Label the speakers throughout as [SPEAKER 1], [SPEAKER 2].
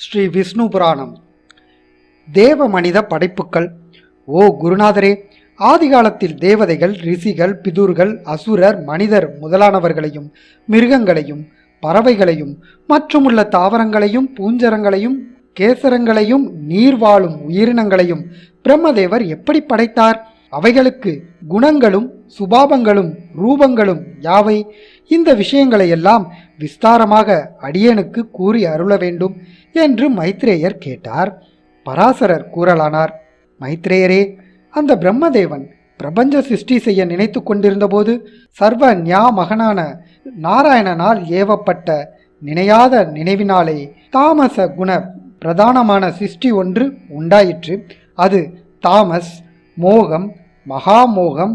[SPEAKER 1] ஸ்ரீ விஷ்ணு புராணம். தேவ மனித படைப்புக்கள் ஓ குருநாதரே ஆதிகாலத்தில் தேவதைகள் ரிஷிகள் பிதுர்கள் அசுரர் மனிதர் முதலானவர்களையும் மிருகங்களையும் பறவைகளையும் மற்றுமுள்ள தாவரங்களையும் பூஞ்சரங்களையும் கேசரங்களையும் நீர் வாழும் உயிரினங்களையும் பிரம்மதேவர் எப்படி படைத்தார்? அவைகளுக்கு குணங்களும் சுபாவங்களும் ரூபங்களும் யாவை? இந்த விஷயங்களை எல்லாம் விஸ்தாரமாக அடியனுக்கு கூறி அருள வேண்டும். என்று மைத்ரேயர் கேட்டார். பராசரர் கூறலானார். மைத்ரேயரே அந்த பிரம்மதேவன் பிரபஞ்ச சிருஷ்டி செய்ய நினைத்து கொண்டிருந்தபோது சர்வ ஞா மகனான நாராயணனால் ஏவப்பட்ட நினையாத நினைவினாலே தாமச குண பிரதானமான சிருஷ்டி ஒன்று உண்டாயிற்று. அது தாமஸ் மோகம் மகாமோகம்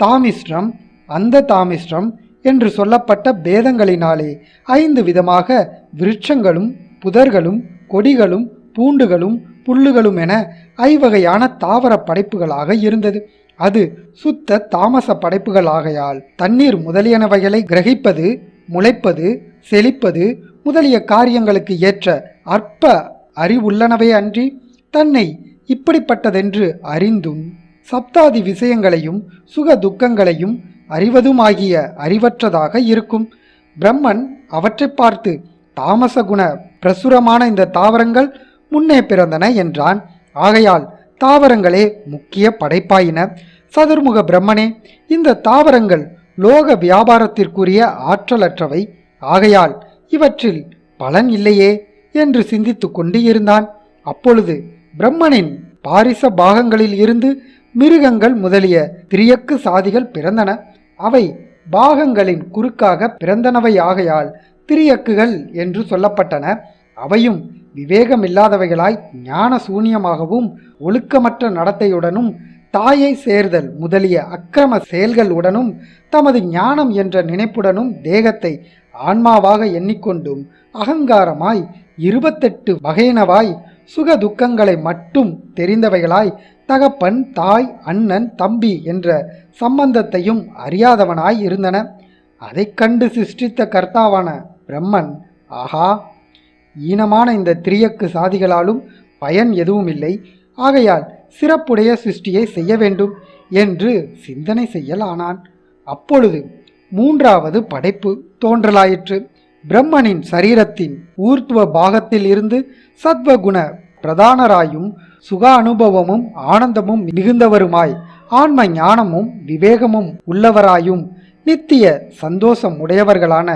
[SPEAKER 1] தாமிஸ்ரம் அந்த தாமிஸ்ரம் என்று சொல்லப்பட்ட பேதங்களினாலே ஐந்து விதமாக விருட்சங்களும் புதர்களும் கொடிகளும் பூண்டுகளும் புல்லுகளும் என ஐவகையான தாவர படைப்புகளாக இருந்தது. அது சுத்த தாமச படைப்புகளாகையால் தண்ணீர் முதலியனவைகளை கிரகிப்பது முளைப்பது செழிப்பது முதலிய காரியங்களுக்கு ஏற்ற அற்ப அறிவுள்ளனவே அன்றி தன்னை இப்படிப்பட்டதென்று அறிந்தும் சப்தாதி விஷயங்களையும் சுக துக்கங்களையும் அறிவதுமாகிய அறிவற்றதாக இருக்கும். பிரம்மன் அவற்றை பார்த்து தாமச குண பிரசுரமான இந்த தாவரங்கள் முன்னே பிறந்தன என்றான். ஆகையால் தாவரங்களே முக்கிய படைப்பாயின. சதுர்முக பிரம்மனே இந்த தாவரங்கள் லோக வியாபாரத்திற்குரிய ஆற்றலற்றவை. ஆகையால் இவற்றில் பலன் இல்லையே என்று சிந்தித்து கொண்டு இருந்தான். அப்பொழுது பிரம்மனின் பாரிச பாகங்களில் இருந்து மிருகங்கள் முதலிய திரியக்கு சாதிகள் பிறந்தன. அவை பாகங்களின் குறுக்காக பிறந்தனவை. ஆகையால் திரியக்குகள் என்று சொல்லப்பட்டன. அவையும் விவேகமில்லாதவைகளாய் ஞான சூனியமாகவும் ஒழுக்கமற்ற நடத்தையுடனும் தாயை சேர்தல் முதலிய அக்கிரம செயல்கள் உடனும் தமது ஞானம் என்ற நினைப்புடனும் தேகத்தை ஆன்மாவாக எண்ணிக்கொண்டும் அகங்காரமாய் இருபத்தெட்டு வகையினவாய் சுக துக்கங்களை மட்டும் தெரிந்தவைகளாய் தகப்பன் தாய் அண்ணன் தம்பி என்ற சம்பந்தத்தையும் அறியாதவனாய் இருந்தன. அதைக் கண்டு சிருஷ்டித்த கர்த்தாவான பிரம்மன். ஆஹா ஈனமான இந்த திரியக்கு சாதிகளாலும் பயன் எதுவும் இல்லை. ஆகையால் சிறப்புடைய சிருஷ்டியை செய்ய வேண்டும் என்று சிந்தனை செய்யலானான் அப்பொழுது மூன்றாவது படைப்பு தோன்றலாயிற்று. பிரம்மனின் சரீரத்தின் ஊர்த்துவ பாகத்தில் இருந்து சத்வகுண பிரதானராயும் சுக அனுபவமும் ஆனந்தமும் மிகுந்தவருமாய் ஆன்ம ஞானமும் விவேகமும் உள்ளவராயும் நித்திய சந்தோஷம் உடையவர்களான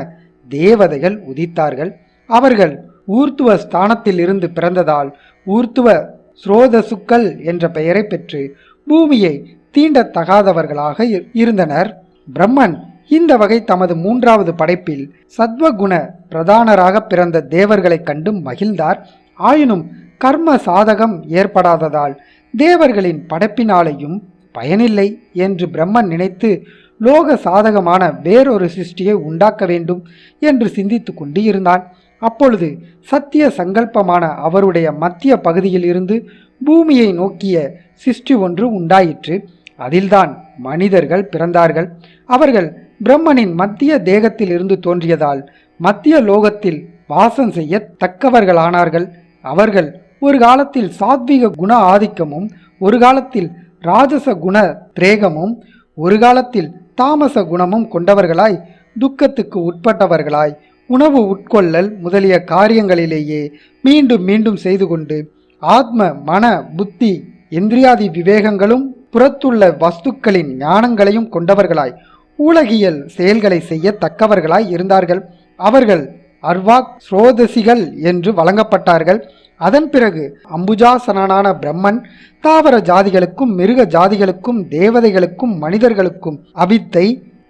[SPEAKER 1] தேவதைகள் உதித்தார்கள். அவர்கள் ஊர்த்துவ ஸ்தானத்தில் இருந்து பிறந்ததால் ஊர்த்துவ ஸ்ரோதசுக்கள் என்ற பெயரை பெற்று பூமியை தீண்டத்தகாதவர்களாக இரு- இருந்தனர். பிரம்மன் இந்த வகை தமது மூன்றாவது படைப்பில் சத்வகுண பிரதானராக பிறந்த தேவர்களைக் கண்டு மகிழ்ந்தார். ஆயினும் கர்ம சாதகம் ஏற்படாததால் தேவர்களின் படைப்பினாலேயும் பயனில்லை என்று பிரம்மன் நினைத்து லோக சாதகமான வேறொரு சிருஷ்டியை உண்டாக்க வேண்டும் என்று சிந்தித்து கொண்டு இருந்தான் அப்பொழுது சத்திய சங்கல்பமான அவருடைய மத்திய பகுதியில் இருந்து பூமியை நோக்கிய சிருஷ்டி ஒன்று உண்டாயிற்று. அதில்தான் மனிதர்கள் பிறந்தார்கள். அவர்கள் பிரம்மனின் மத்திய தேகத்தில் இருந்து தோன்றியதால் மத்திய லோகத்தில் வாசம் செய்ய தக்கவர்களானார்கள். அவர்கள் ஒரு காலத்தில் சாத்விக குண ஆதிக்கமும் ஒரு காலத்தில் ராஜச குண திரேகமும் ஒரு காலத்தில் தாமச குணமும் கொண்டவர்களாய் துக்கத்துக்கு உட்பட்டவர்களாய் உணவு உட்கொள்ளல் முதலிய காரியங்களிலேயே மீண்டும் மீண்டும் செய்து கொண்டு ஆத்ம மன புத்தி இந்திரியாதி விவேகங்களும் புறத்துள்ள வஸ்துக்களின் ஞானங்களையும் கொண்டவர்களாய் உலகியல் செயல்களை செய்ய தக்கவர்களாய் இருந்தார்கள். அவர்கள் அர்வாக் ஸ்ரோதசிகள் என்று வழங்கப்பட்டார்கள். அதன் பிறகு அம்புஜாசனான பிரம்மன் தாவர ஜாதிகளுக்கும் மிருக ஜாதிகளுக்கும் தேவதைகளுக்கும் மனிதர்களுக்கும் அவித்தை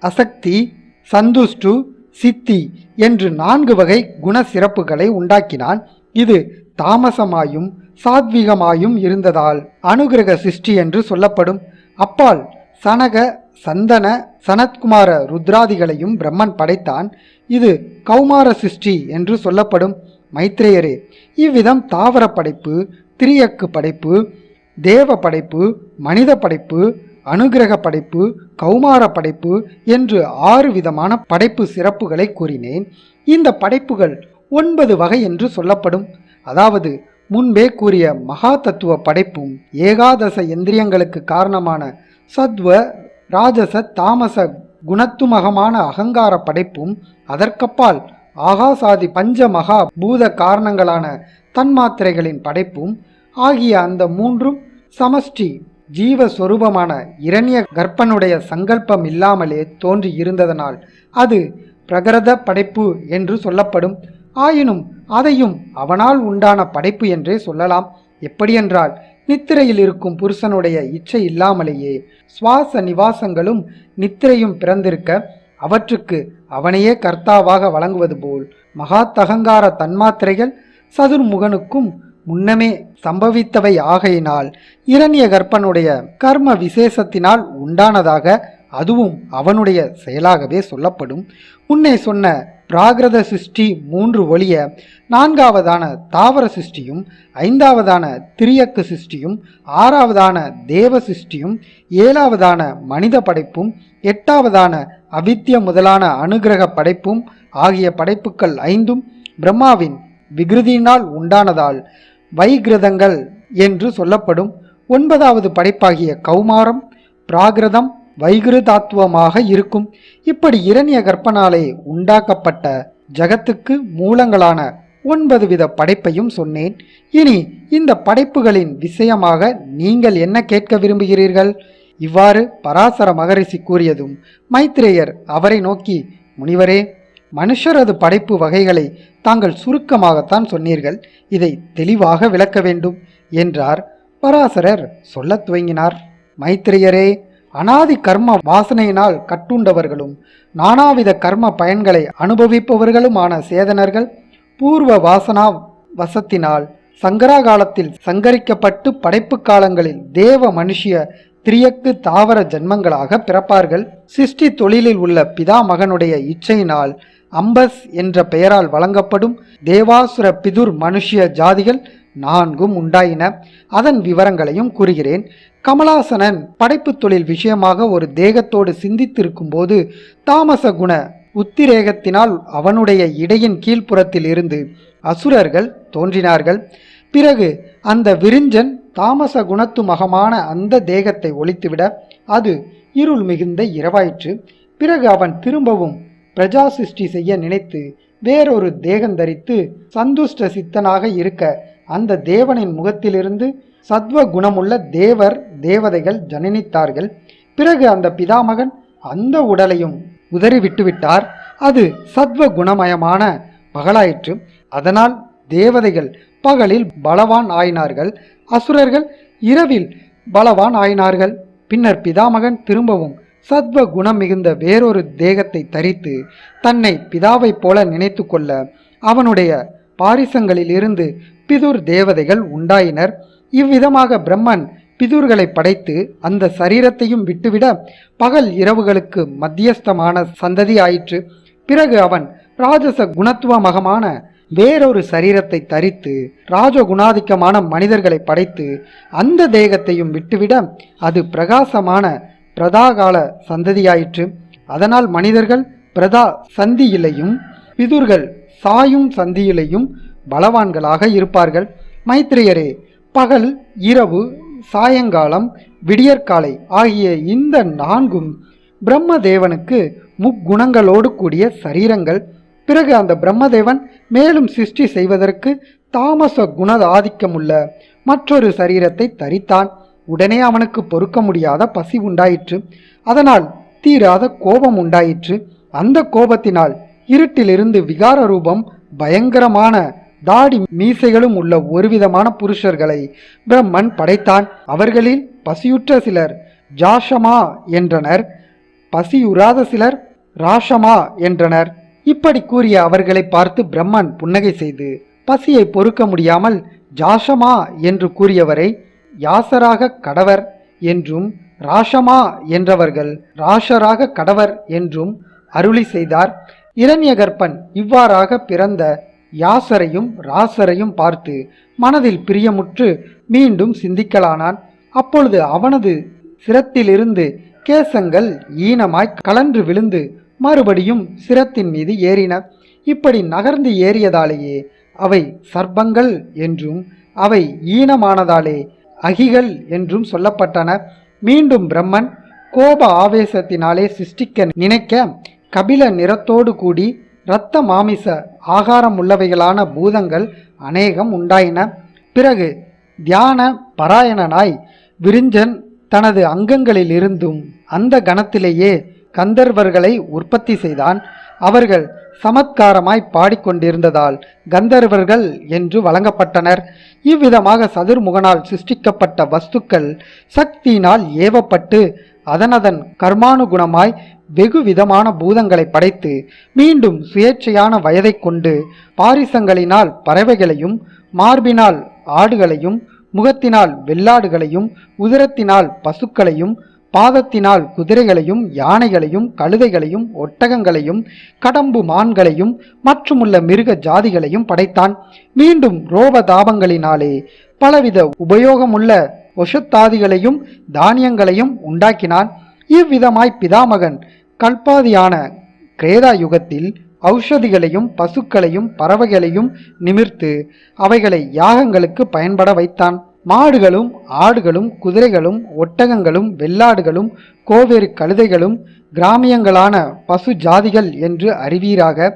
[SPEAKER 1] அசக்தி சந்துஷ்டு சித்தி என்று நான்கு வகை குண சிறப்புகளை உண்டாக்கினான். இது தாமசமாயும் சாத்வீகமாயும் இருந்ததால் அனுகிரக சிருஷ்டி என்று சொல்லப்படும். அப்பால் சனக சந்தன சனத்குமார ருத்ராதிகளையும் பிரம்மன் படைத்தான். இது கௌமார சிருஷ்டி என்று சொல்லப்படும். மைத்ரேயரே இவ்விதம் தாவர படைப்பு திரியக்கு படைப்பு தேவ படைப்பு மனித படைப்பு அனுகிரக படைப்பு கௌமார படைப்பு என்று ஆறு விதமான படைப்பு சிறப்புகளை கூறினேன். இந்த படைப்புகள் ஒன்பது வகை என்று சொல்லப்படும். அதாவது முன்பே கூறிய மகா தத்துவ படைப்பும் ஏகாதச எந்திரியங்களுக்கு காரணமான சத்வ ராஜச தாமச குணத்துமகமான அகங்கார படைப்பும் அதற்கப்பால் ஆகாசாதி பஞ்ச மகா பூத காரணங்களான தன்மாத்திரைகளின் படைப்பும் ஆகிய அந்த மூன்றும் சமஷ்டி ஜீவஸ்வரூபமான இரண்ய கர்ப்பனுடைய சங்கல்பம் இல்லாமலே தோன்றி இருந்ததனால் அது பிரகரத படைப்பு என்று சொல்லப்படும். ஆயினும் அதையும் அவனால் உண்டான படைப்பு என்றே சொல்லலாம். எப்படியென்றால் நித்திரையில் இருக்கும் புருஷனுடைய இச்சை இல்லாமலேயே சுவாச நிவாசங்களும் நித்திரையும் பிறந்திருக்க அவற்றுக்கு அவனையே கர்த்தாவாக வழங்குவது போல் மகாத்தகங்கார தன்மாத்திரைகள் சதுர்முகனுக்கும் முன்னமே சம்பவித்தவை ஆகையினால் இரண்ய கர்ப்பனுடைய கர்ம விசேஷத்தினால் உண்டானதாக அதுவும் அவனுடைய செயலாகவே சொல்லப்படும். முன்னே சொன்ன பிராகிருத சிருஷ்டி மூன்று ஒளிய நான்காவதான தாவர சிருஷ்டியும் ஐந்தாவதான திரியக்கு சிருஷ்டியும் ஆறாவதான தேவ சிருஷ்டியும் ஏழாவதான மனித படைப்பும் எட்டாவதான அவித்ய முதலான அனுகிரக படைப்பும் ஆகிய படைப்புக்கள் ஐந்தும் பிரம்மாவின் விகிருதியினால் உண்டானதால் வைகிருதங்கள் என்று சொல்லப்படும். ஒன்பதாவது படைப்பாகிய கௌமாரம் பிராகிருதம் வைகிருதாத்துவமாக இருக்கும். இப்படி இரண்ய கற்பனாலே உண்டாக்கப்பட்ட ஜகத்துக்கு மூலங்களான ஒன்பது வித படைப்பையும் சொன்னேன். இனி இந்த படைப்புகளின் விஷயமாக நீங்கள் என்ன கேட்க விரும்புகிறீர்கள்? இவ்வாறு பராசர மகரிஷி கூறியதும் மைத்ரேயர் அவரை நோக்கி முனிவரே மனுஷரது படைப்பு வகைகளை தாங்கள் சுருக்கமாகத்தான் சொன்னீர்கள். இதை தெளிவாக விளக்க வேண்டும் என்றார் பராசரர் சொல்லத் துவங்கினார். மைத்ரேயரே அனாதி கர்ம வாசனையினால் கட்டுண்டவர்களும் நானாவித கர்ம பயன்களை அனுபவிப்பவர்களுமான சேதனர்கள் பூர்வ வாசனா வசத்தினால் சங்கராகாலத்தில் சங்கரிக்கப்பட்டு படைப்பு காலங்களில் தேவ மனுஷிய திரியக்கு தாவர ஜன்மங்களாக பிறப்பார்கள். சிருஷ்டி தொழிலில் உள்ள பிதா மகனுடைய இச்சையினால் அம்பஸ் என்ற பெயரால் வழங்கப்படும் தேவாசுர பிதுர் மனுஷிய ஜாதிகள் நான்கும் உண்டாயின. அதன் விவரங்களையும் கூறுகிறேன். கமலாசனன் படைப்பு தொழில் விஷயமாக ஒரு தேகத்தோடு சிந்தித்திருக்கும் போது தாமச குண உத்திரேகத்தினால் அவனுடைய இடையின் கீழ்ப்புறத்தில் இருந்து அசுரர்கள் தோன்றினார்கள். பிறகு அந்த விரிஞ்சன் தாமச குணத்து மகமான அந்த தேகத்தை ஒழித்துவிட அது இருள் மிகுந்த இரவாயிற்று. பிறகு அவன் திரும்பவும் பிரஜா சிருஷ்டி செய்ய நினைத்து வேறொரு தேகம் தரித்து சந்துஷ்ட சித்தனாக இருக்க அந்த தேவனின் முகத்திலிருந்து சத்வ குணமுள்ள தேவர் தேவதைகள் ஜனனித்தார்கள். பிறகு அந்த பிதாமகன் அந்த உடலையும் உதறி விட்டுவிட்டார். அது சத்வ குணமயமான பகலாயிற்று. அதனால் தேவதைகள் பகலில் பலவான் ஆயினார்கள். அசுரர்கள் இரவில் பலவான் ஆயினார்கள். பின்னர் பிதாமகன் திரும்பவும் சத்வ குணம் மிகுந்த வேறொரு தேகத்தை தரித்து தன்னை பிதாவைப் போல நினைத்து கொள்ள அவனுடைய பாரிசங்களில் இருந்து பிதுர் தேவதைகள் உண்டாயினர். இவ்விதமாக பிரம்மன் பிதுர்களை படைத்து அந்த சரீரத்தையும் விட்டுவிட பகல் இரவுகளுக்கு மத்தியஸ்தமான சந்ததி ஆயிற்று பிறகு அவன் ராஜச குணத்துவமகமான வேறொரு சரீரத்தை தரித்து ராஜகுணாதிக்கமான மனிதர்களை படைத்து அந்த தேகத்தையும் விட்டுவிட அது பிரகாசமான பிரதாகால சந்ததியாயிற்று. அதனால் மனிதர்கள் பிரதா சந்தியிலையும் விதுர்கள் சாயும் சந்தியிலையும் பலவான்களாக இருப்பார்கள். மைத்திரியரே பகல் இரவு சாயங்காலம் விடியற்காலை ஆகிய இந்த நான்கும் பிரம்மதேவனுக்கு முக்குணங்களோடு கூடிய சரீரங்கள். பிறகு அந்த பிரம்மதேவன் மேலும் சிருஷ்டி செய்வதற்கு தாமச குண ஆதிக்கமுள்ள மற்றொரு சரீரத்தை தரித்தான். உடனே அவனுக்கு பொறுக்க முடியாத பசி உண்டாயிற்று. அதனால் தீராத கோபம் உண்டாயிற்று. அந்த கோபத்தினால் இருட்டிலிருந்து விகார ரூபம் பயங்கரமான தாடி மீசைகளும் உள்ள ஒருவிதமான புருஷர்களை பிரம்மன் படைத்தான். அவர்களில் பசியுற்ற சிலர் ஜாஷமா என்றனர் பசியுறாத சிலர் ராஷமா என்றனர். இப்படி கூறிய அவர்களை பார்த்து பிரம்மன் புன்னகை செய்து பசியை பொறுக்க முடியாமல் ஜாஷமா என்று கூறியவரை யாசராக கடவர் என்றும் ராஷமா என்றவர்கள் ராஷராக கடவர் என்றும் அருளி செய்தார். இரண்யகற்பன் இவ்வாறாக பிறந்த யாசரையும் ராசரையும் பார்த்து மனதில் பிரியமுற்று மீண்டும் சிந்திக்கலானான். அப்பொழுது அவனது சிரத்திலிருந்து கேசங்கள் ஈனமாய் கலன்று விழுந்து மறுபடியும் சிரத்தின் மீது ஏறின. இப்படி நகர்ந்து ஏறியதாலேயே அவை சர்ப்பங்கள் என்றும் அவை ஈனமானதாலே அகிகள் என்றும் சொல்லப்பட்டன. மீண்டும் பிரம்மன் கோப ஆவேசத்தினாலே சிருஷ்டிக்க நினைக்க கபில நிறத்தோடு கூடி இரத்த மாமிச ஆகாரம் உள்ளவைகளான பூதங்கள் அநேகம் உண்டாயின. பிறகு தியான பராயணனாய் விரிஞ்சன் தனது அங்கங்களிலிருந்தும் அந்த கணத்திலேயே கந்தர்வர்களை உற்பத்தி செய்தான். அவர்கள் சமத்காரமாய் பாடிக்கொண்டிருந்ததால் கந்தர்வர்கள் என்று வழங்கப்பட்டனர். இவ்விதமாக சதுர்முகனால் சிருஷ்டிக்கப்பட்ட வஸ்துக்கள் சக்தியினால் ஏவப்பட்டு அதனதன் கர்மானுகுணமாய் வெகு விதமான பூதங்களை படைத்து மீண்டும் சுயேட்சையான வயதைக் கொண்டு பாரிசங்களினால் பறவைகளையும் மார்பினால் ஆடுகளையும் முகத்தினால் வெள்ளாடுகளையும் உதிரத்தினால் பசுக்களையும் பாதத்தினால் குதிரைகளையும் யானைகளையும் கழுதைகளையும் ஒட்டகங்களையும் கடம்பு மான்களையும் மற்றுமுள்ள மிருக ஜாதிகளையும் படைத்தான். மீண்டும் ரோபதாபங்களினாலே பலவித உபயோகமுள்ள ஒஷத்தாதிகளையும் தானியங்களையும் உண்டாக்கினான். இவ்விதமாய் பிதாமகன் கல்பாதியான கிரேதா யுகத்தில் ஔஷதிகளையும் பசுக்களையும் பறவைகளையும் நிமிர்த்து அவைகளை யாகங்களுக்கு பயன்பட வைத்தான். மாடுகளும் ஆடுகளும் குதிரைகளும் ஒட்டகங்களும் வெள்ளாடுகளும் கோவேறு கழுதைகளும் கிராமியங்களான பசு ஜாதிகள் என்று அறிவீராக.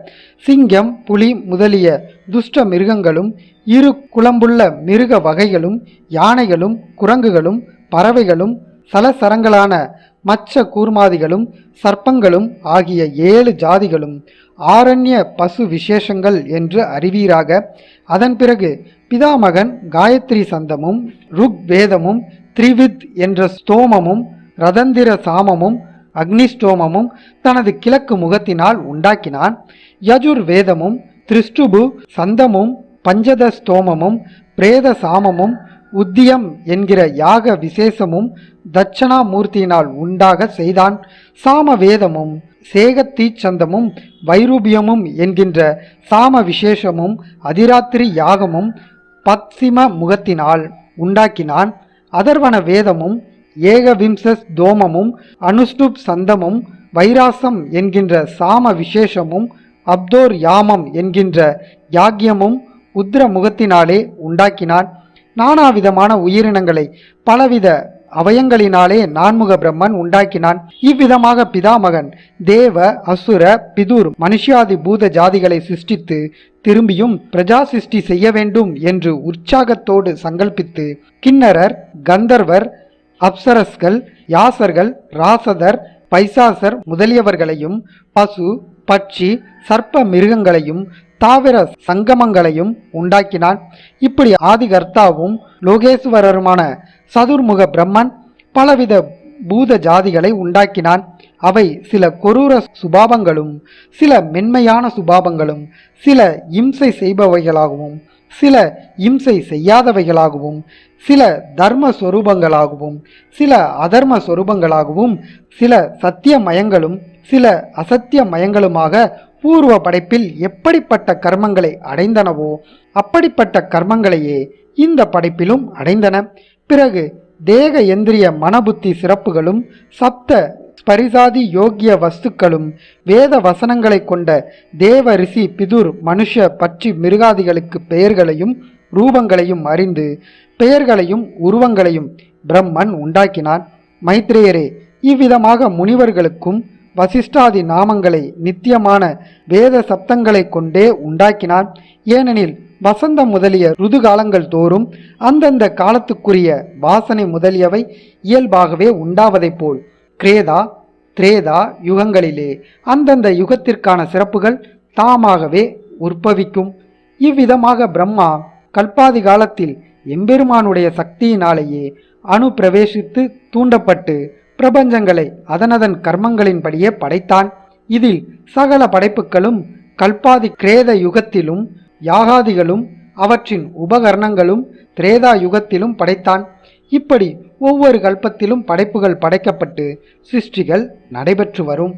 [SPEAKER 1] சிங்கம் புலி முதலிய துஷ்ட மிருகங்களும் இரு குளம்புள்ள மிருக வகைகளும் யானைகளும் குரங்குகளும் பறவைகளும் சலசரங்களான மச்ச கூர்மாதிகளும் சர்ப்பங்களும் ஆகிய ஏழு ஜாதிகளும் ஆரண்ய பசு விசேஷங்கள் என்று அறிவீராக. அதன் பிறகு பிதாமகன் காயத்ரி சந்தமும் ருக் வேதமும் த்ரிவித் என்ற ஸ்தோமமும் ரதந்திர சாமமும் அக்னிஸ்டோமமும் தனது கிழக்கு முகத்தினால் உண்டாக்கினான். யஜுர் வேதமும் திருஷ்டுபு சந்தமும் பஞ்சத ஸ்தோமமும் பிரேத சாமமும் உத்தியம் என்கிற யாக விசேஷமும் தட்சணாமூர்த்தியினால் உண்டாக செய்தான். சாம வேதமும் சேகத்தீச்சந்தமும் வைரூபியமும் என்கின்ற சாம விசேஷமும் அதிராத்திரி யாகமும் பத்சிம முகத்தினால் உண்டாக்கினான். அதர்வன வேதமும் ஏகவிம்சஸ் தோமமும் அனுஷ்டுப் சந்தமும் வைராசம் என்கின்ற சாம விசேஷமும் அப்தோர் யாமம் என்கின்ற யாக்கியமும் உத்ர முகத்தினாலே உண்டாக்கினான். நானாவிதமான உயிரினங்களை பலவித அவயங்களினாலே நான்முக பிரம்மன் உண்டாக்கினான். இவ்விதமாக பிதாமகன் தேவ அசுர பிதுர் மனுஷியாதி பூத ஜாதிகளை சிருஷ்டித்து திரும்பியும் பிரஜா சிருஷ்டி செய்ய வேண்டும் என்று உற்சாகத்தோடு சங்கல்பித்து கிண்ணரர் கந்தர்வர் அப்சரஸ்கள் யாசர்கள் ராசதர் பைசாசர் முதலியவர்களையும் பசு பட்சி சர்ப்ப மிருகங்களையும் தாவர சங்கமங்களையும் உண்டாக்கினான். இப்படி ஆதிகர்த்தாவும் லோகேஸ்வரருமான சதுர்முக பிரம்மன் பலவித பூத ஜாதிகளை உண்டாக்கினான். அவை சில கொரூர சுபாவங்களும் சில மென்மையான சுபாவங்களும் சில இம்சை செய்பவைகளாகவும் சில இம்சை செய்யாதவைகளாகவும் சில தர்ம சொரூபங்களாகவும் சில அதர்ம சொரூபங்களாகவும் சில சத்திய மயங்களும் சில அசத்திய மயங்களுமாக பூர்வ படைப்பில் எப்படிப்பட்ட கர்மங்களை அடைந்தனவோ அப்படிப்பட்ட கர்மங்களையே இந்த படைப்பிலும் அடைந்தன. பிறகு தேக எந்திரிய மனபுத்தி சிறப்புகளும் சப்த பரிசாதி யோக்கிய வஸ்துக்களும் வேத வசனங்களை கொண்ட தேவ ரிஷி பிதுர் மனுஷ பற்றி மிருகாதிகளுக்கு பெயர்களையும் ரூபங்களையும் அறிந்து பெயர்களையும் உருவங்களையும் பிரம்மன் உண்டாக்கினான். மைத்ரேயரே இவ்விதமாக முனிவர்களுக்கும் வசிஷ்டாதி நாமங்களை நித்தியமான வேத சப்தங்களை கொண்டே உண்டாக்கினான். ஏனெனில் வசந்தம் முதலிய ருதுகாலங்கள் தோறும் அந்தந்த காலத்துக்குரிய வாசனை முதலியவை இயல்பாகவே உண்டாவதைப் போல். கிரேதா திரேதா யுகங்களிலே அந்தந்த யுகத்திற்கான சிறப்புகள் தாமாகவே உற்பவிக்கும். இவ்விதமாக பிரம்மா கல்பாதி காலத்தில் எம்பெருமானுடைய சக்தியினாலேயே அணு பிரவேசித்து தூண்டப்பட்டு பிரபஞ்சங்களை அதனதன் கர்மங்களின்படியே படைத்தான். இதில் சகல படைப்புகளும் கல்பாதி கிரேத யுகத்திலும் யாகாதிகளும் அவற்றின் உபகரணங்களும் திரேதா யுகத்திலும் படைத்தான். இப்படி ஒவ்வொரு கல்பத்திலும் படைப்புகள் படைக்கப்பட்டு சிருஷ்டிகள் நடைபெற்று வரும்.